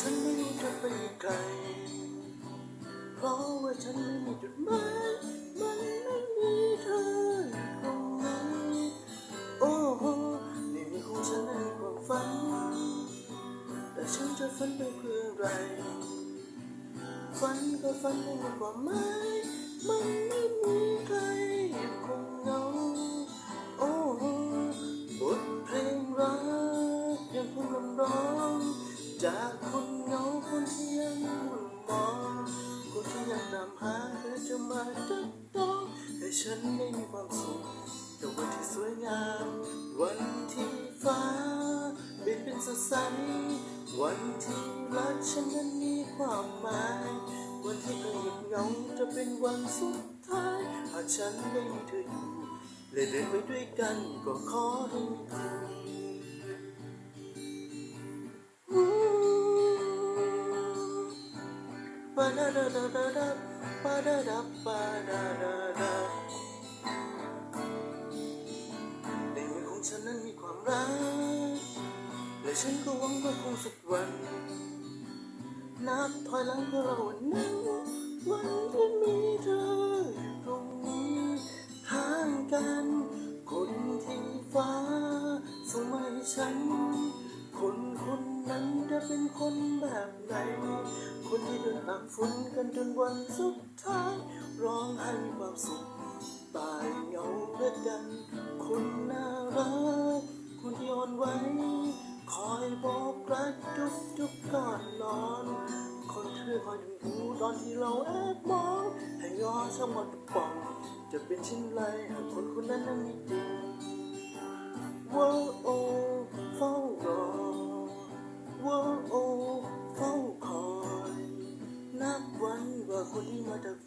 ฉันไม่รู้จะไปไกล เพราะว่าฉันไม่มีจุดหมายมันไม่มีเธอตรงนั้นโอ้โหนี่มีของฉันในความฝัน แต่ฉันจะฝันไปเพื่ออะไร ฝันก็ฝันไม่มีความหมายมันไม่ ต้องให้ฉันไม่มีความสุขกับวันที่สวยงาม วันที่ฟ้าเปลี่ยนเป็นสดใส วันที่รักฉันนั้นมีความหมาย วันที่เธอเงียบเงาจะเป็นวันสุดท้าย หากฉันไม่มีเธออยู่และเดินไปด้วยกันก็ขอให้มีเธอ ปาดาดาดาดาดาปาดาดาปาดาดาดาในมือของฉันนั้นมีความรัก และฉันก็หวังว่าคงสักวัน นับถอยหลังเพื่อเราวันนั้นวันที่มีเธออยู่ตรงนี้ข้างกัน คนที่ฟ้าส่งมาให้ฉัน เป็นคนแบบไหน คนที่เดินตากฝนกันจนวันสุดท้าย ร้องไห้มีความสุขตายเหงาด้วยกันคนน่ารัก คนที่อ่อนไหวคอยบอกรักทุกทุกๆก่อนนอน คนที่คอยดึงหูตอนที่เราแอบมอง ให้ยอช่างหมดกป๋อง จะเป็นเช่นไรหากคนคนนั้นนั้นไม่จริงว้ วัน